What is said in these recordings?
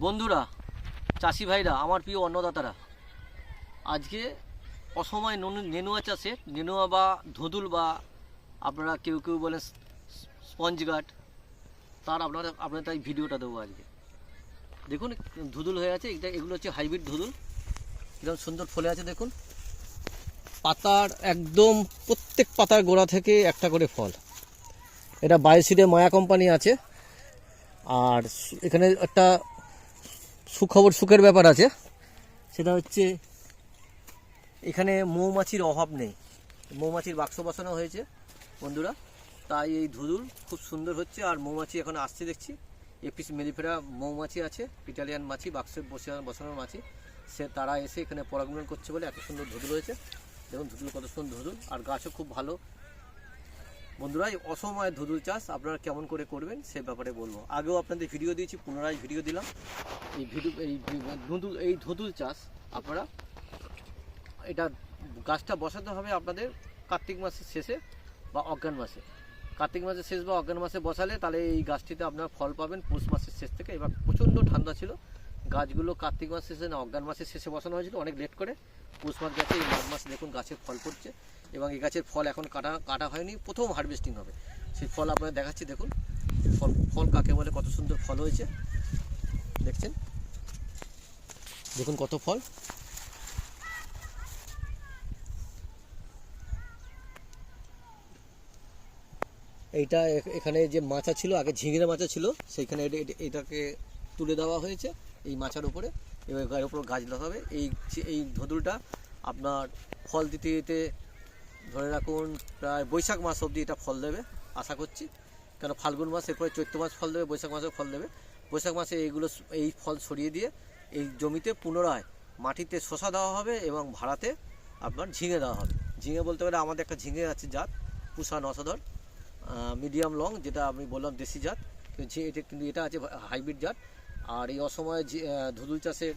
বন্ধুরা, চাষি ভাইরা, আমার প্রিয় অন্নদাতারা, আজকে অসময় ননু- নেনুয়া চাষে, নেনুয়া বা ধুদুল বা আপনারা কেউ কেউ বলেন স্পঞ্জ গার্ড তার আপনারা আপনার তাই ভিডিওটা দেবো আজকে। দেখুন, ধুদুল হয়ে আছে, এটা, এগুলো হচ্ছে হাইব্রিড ধুদুল। কীরকম সুন্দর ফলে আছে, দেখুন। পাতার একদম প্রত্যেক পাতার গোড়া থেকে একটা করে ফল। এটা বায়োসিডে মায়া কোম্পানি আছে। আর এখানে একটা সুখবর, সুখের ব্যাপার আছে। সেটা হচ্ছে, এখানে মৌমাছির অভাব নেই। মৌমাছির বাক্স বসানো হয়েছে, বন্ধুরা। তাই এই ধুদুল খুব সুন্দর হচ্ছে, আর মৌমাছি এখন আসছে দেখছি। এপিস মেলিফেরা মৌমাছি আছে, ইটালিয়ান মাছি, বাক্সে বসে বসানোর মাছি। সে, তারা এসে এখানে পরাগমন করছে বলে এত সুন্দর ধুদুল হয়েছে। দেখুন ধুদুল কত সুন্দর ধুদুল, আর গাছও খুব ভালো। বন্ধুরা, এই অসময়ে ধুদুল চাষ আপনারা কেমন করে করবেন সে ব্যাপারে বলব। আগেও আপনাদের ভিডিও দিয়েছি, পুনরায় ভিডিও দিলাম। এই ভিডিও এই ধুদুল এই ধুদুল চাষ আপনারা, এটা গাছটা বসাতে হবে আপনাদের কার্তিক মাসের শেষে বা অজ্ঞান মাসে। কার্তিক মাসের শেষ বা অজ্ঞান মাসে বসালে তাহলে এই গাছটিতে আপনার ফল পাবেন, পৌষ মাসের শেষ থেকে। এবার প্রচণ্ড ঠান্ডা ছিল গাছগুলো কার্তিক মাসের শেষে না, অজ্ঞান মাসের শেষে বসানো হয়েছিল, অনেক লেট করে। পৌষ মাস গেছে, এই মাঘ মাসে দেখুন গাছের ফল পড়ছে এবং এই গাছের ফল এখন কাটা কাটা হয়নি, প্রথম হারভেস্টিং হবে। সেই ফল আপনাদের দেখাচ্ছি, দেখুন। ফল ফল কাকে বলে, কত সুন্দর ফল হয়েছে। দেখছেন? দেখুন কত ফল। এইটা এখ- এখানে যে মাচা ছিল, আগে ঝিঙে মাচা ছিল, সেইখানে এটা- এটা- এটাকে তুলে দেওয়া হয়েছে। এই মাচার উপরে, এবার এর উপর গাছ লাগাবে এই এই ধদুলটা আপনার ফল দিতে দিতে ধরে রাখুন প্রায় বৈশাখ মাস অবধি এটা ফল দেবে, আশা করছি। কেন ফাল্গুন মাস এরপরে চৈত্র মাস ফল দেবে, বৈশাখ মাসেও ফল দেবে। বৈশাখ মাসে এইগুলো এই ফল ছড়িয়ে দিয়ে এই জমিতে পুনরায় মাটিতে শশা দেওয়া হবে এবং ভাড়াতে আপনার ঝিঙে দেওয়া হবে। ঝিঙে বলতে গেলে আমাদের একটা ঝিঙে আছে জাত, পুষা নশধর মিডিয়াম লং যেটা আমি বললাম দেশি জাত। এটা কিন্তু, এটা আছে হাইব্রিড জাত। আর এই অসময়ে ধুদুল চাষের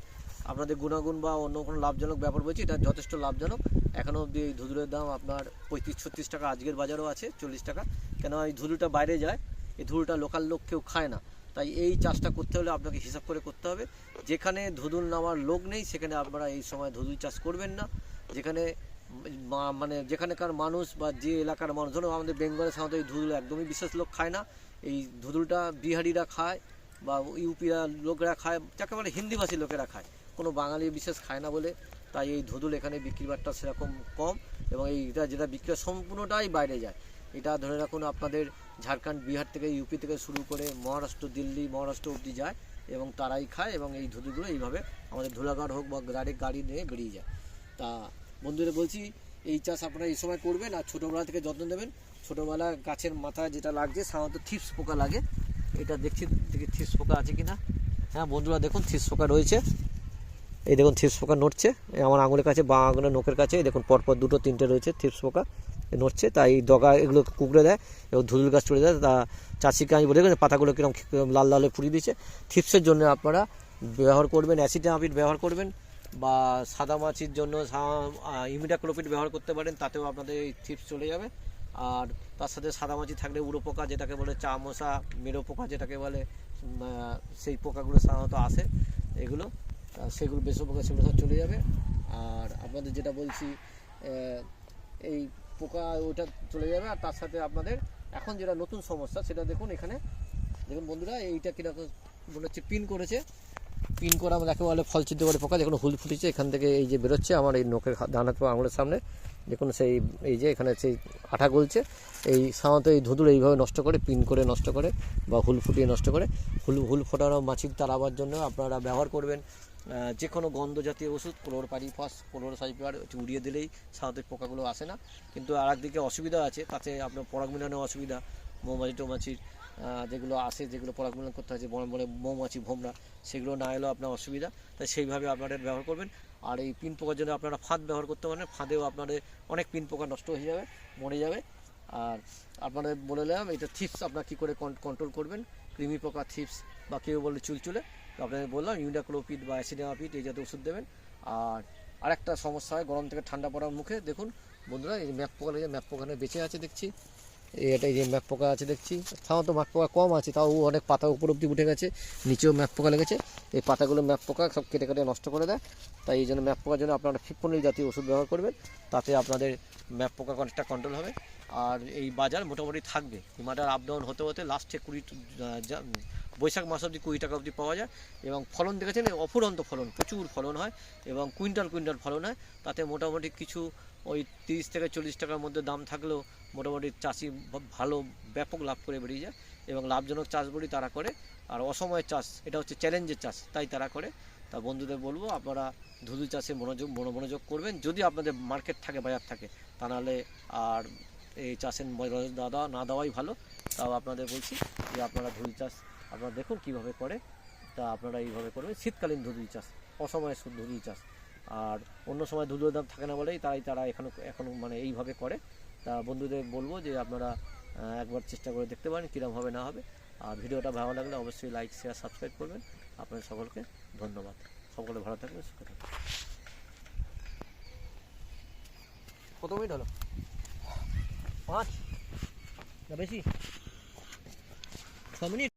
আপনাদের গুণাগুণ বা অন্য কোনো লাভজনক ব্যাপার বলছি, এটা যথেষ্ট লাভজনক। এখনও অবধি এই ধুদুলের দাম আপনার পঁয়ত্রিশ, ছত্রিশ টাকা, আজকের বাজারও আছে চল্লিশ টাকা। কেন এই ধুদুলটা বাইরে যায়, এই ধুদুলটা লোকাল লোক কেউ খায় না। তাই এই চাষটা করতে হলে আপনাকে হিসাব করে করতে হবে। যেখানে ধুদুল নামার লোক নেই, সেখানে আপনারা এই সময় ধুদুল চাষ করবেন না। যেখানে মানে যেখানেকার মানুষ বা যে এলাকার মানুষ ধরুন আমাদের বেঙ্গলে সাধারণত এই ধুদুল একদমই বিশেষ লোক খায় না। এই ধুদুলটা বিহারিরা খায় বা ইউপিরা লোকরা খায়, যাকে বলে হিন্দিভাষী লোকেরা খায়। কোনো বাঙালি বিশেষ খায় না বলে, তাই এই ধুদুল এখানে বিক্রি বাট্টা সেরকম কম এবং এইটা যেটা বিক্রি সম্পূর্ণটাই বাইরে যায়। এটা ধরে রাখুন আপনাদের ঝাড়খণ্ড, বিহার থেকে, ইউপি থেকে শুরু করে মহারাষ্ট্র, দিল্লি, মহারাষ্ট্র অবধি যায় এবং তারাই খায় এবং এই ধুদুলগুলো এইভাবে আমাদের ধুলাগড় হোক বা ডাইরেক্ট গাড়ি নিয়ে বেরিয়ে যায়। তা বন্ধুরা বলছি, এই চাষ আপনারা এই সময় করবেন আর ছোটোবেলা থেকে যত্ন নেবেন। ছোটোবেলা গাছের মাথায় যেটা লাগছে, সাধারণত থিপস পোকা লাগে। এটা দেখছি, দেখি থিপস পোকা আছে কি না হ্যাঁ বন্ধুরা দেখুন থিপস পোকা রয়েছে। এই দেখুন থিপস পোকা নড়ছে। আমার আঙুলের কাছে বা আঙুলের নোকের কাছে, এই দেখুন, পরপর দুটো, তিনটে রয়েছে থিপস পোকা নড়ছে। তাই ডগা এগুলো কুকড়ে দেয় এবং ধুদুল গাছ চড়ে দেয়। তা চাষিকে আমি বলে পাতাগুলো কীরকম লাল লালে পুড়িয়ে দিচ্ছে থিপসের জন্য আপনারা ব্যবহার করবেন অ্যাসিডামাপিড ব্যবহার করবেন, বা সাদা মাছির জন্য ইমিডাক্লোপিড ব্যবহার করতে পারেন, তাতেও আপনাদের এই থিপস চলে যাবে। আর তার সাথে সাদা মাছি থাকলে উড়ো পোকা যেটাকে বলে চা মশা মেরো পোকা যেটাকে বলে সেই পোকাগুলো সাধারণত আসে। এগুলো সেগুলো বেশ পোকা সেগুলো সব চলে যাবে। আর আপনাদের যেটা বলছি এই পোকা ওটা চলে যাবে। আর তার সাথে আপনাদের এখন যেটা নতুন সমস্যা, সেটা দেখুন এখানে। দেখুন বন্ধুরা, এইটা কীরকম মনে হচ্ছে পিন করেছে। পিন করা যাকে বলে ফল ছিদ্র করে পোকা দেখুন হুল ফুটেছে, এখান থেকে এই যে বেরোচ্ছে আমার এই নোকের দানা আঙুলের সামনে। দেখুন সেই, এই যে এখানে সেই আঠা গলছে, এই সাধারণত এই ধুদুল এইভাবে নষ্ট করে, পিন করে নষ্ট করে, বা হুল ফুটিয়ে নষ্ট করে, হুল হুল ফোটানো মাছির তাড়াবার জন্য আপনারা ব্যবহার করবেন যে কোনো গন্ধ জাতীয় ওষুধ ক্লোর পারিফস ক্লোর সাইপার উড়িয়ে দিলেই সাধারণত পোকাগুলো আসে না। কিন্তু আর একদিকে অসুবিধা আছে, তাতে আপনার পরাগ মিলানোর অসুবিধা মৌমাছি টৌমাছির যেগুলো আসে, যেগুলো পরাগ মিলন করতে হয়, যে বড় বড় মৌমাছি, ভোমরা, সেগুলো না এলেও আপনার অসুবিধা। তাই সেইভাবে আপনারা ব্যবহার করবেন। আর এই পিন পোকার জন্য আপনারা ফাঁদ ব্যবহার করতে পারেন। ফাঁদেও আপনাদের অনেক পিন পোকা নষ্ট হয়ে যাবে, মরে যাবে। আর আপনাদের বলে দিলাম এটা থিপস আপনার কী করে কন্ট্রোল করবেন? কৃমি পোকা, থিপস বা কেউ বলে চুলচুলে। তো আপনাদের বললাম ইউনিডাক্লোপিড বা অ্যাসিডামাপিড এই জাতীয় ওষুধ দেবেন। আর আরেকটা সমস্যা হয়, গরম থেকে ঠান্ডা পড়ার মুখে। দেখুন, বন্ধুরা, এই ম্যাপ পোকা ম্যাপ পোকা বেঁচে আছে, দেখছি। এটা এই যে ম্যাপ পোকা আছে দেখছি। সাধারণত ম্যাপ পোকা কম আছে, তাও অনেক পাতা উপর অব্দি উঠে গেছে, নিচেও ম্যাপ পোকা লেগেছে। এই পাতাগুলো ম্যাপ পোকা, সব কেটে কেটে নষ্ট করে দেয়। তাই এই জন্য ম্যাপ পোকার জন্য আপনারা ফিপনিল জাতীয় ওষুধ ব্যবহার করবেন, তাতে আপনাদের ম্যাপ পোকা অনেকটা কন্ট্রোল হবে। আর এই বাজার মোটামুটি থাকবে। হিমাটার আপ ডাউন হতে হতে লাস্টে কুড়ি বৈশাখ মাস অবধি কুড়ি টাকা অবধি পাওয়া যায় এবং ফলন দেখেছেন? অফুরন্ত ফলন, প্রচুর ফলন হয় এবং কুইন্টাল কুইন্টাল ফলন হয়। তাতে মোটামুটি কিছু ওই তিরিশ থেকে চল্লিশ টাকার মধ্যে দাম থাকলেও মোটামুটি চাষি ভালো ব্যাপক লাভ করে বেরিয়ে যায় এবং লাভজনক চাষ বলি তারা করে। আর অসময়ের চাষ, এটা হচ্ছে চ্যালেঞ্জের চাষ, তাই তারা করে। তা বন্ধুদের বলব, আপনারা ধুধু চাষে মনোযোগ, মনো- মনোযোগ করবেন। যদি আপনাদের মার্কেট থাকে, বাজার থাকে, তা নাহলে আর এই চাষের দেওয়া না দেওয়াই ভালো। তাও আপনাদের বলছি যে আপনারা ধুধু চাষ আপনারা দেখুন কীভাবে করে। তা আপনারা এইভাবে করবেন। শীতকালীন ধুধুই চাষ, অসময়ে ধুধুই চাষ। আর অন্য সময় ধুধুর দাম থাকে না বলেই তাই তারা এখনও এখনও মানে এইভাবে করে। তা বন্ধুদের বলব যে আপনারা একবার চেষ্টা করে দেখতে পারেন কীরকম হবে, না হবে। আর ভিডিওটা ভালো লাগলে অবশ্যই লাইক শেয়ার সাবস্ক্রাইব করবেন। আপনাদের সকলকে ধন্যবাদ। সকলে ভালো থাকবেন সুখে থাকবেন। কত মিনিট হলো? পাঁচ? বেশি? ছ মিনিট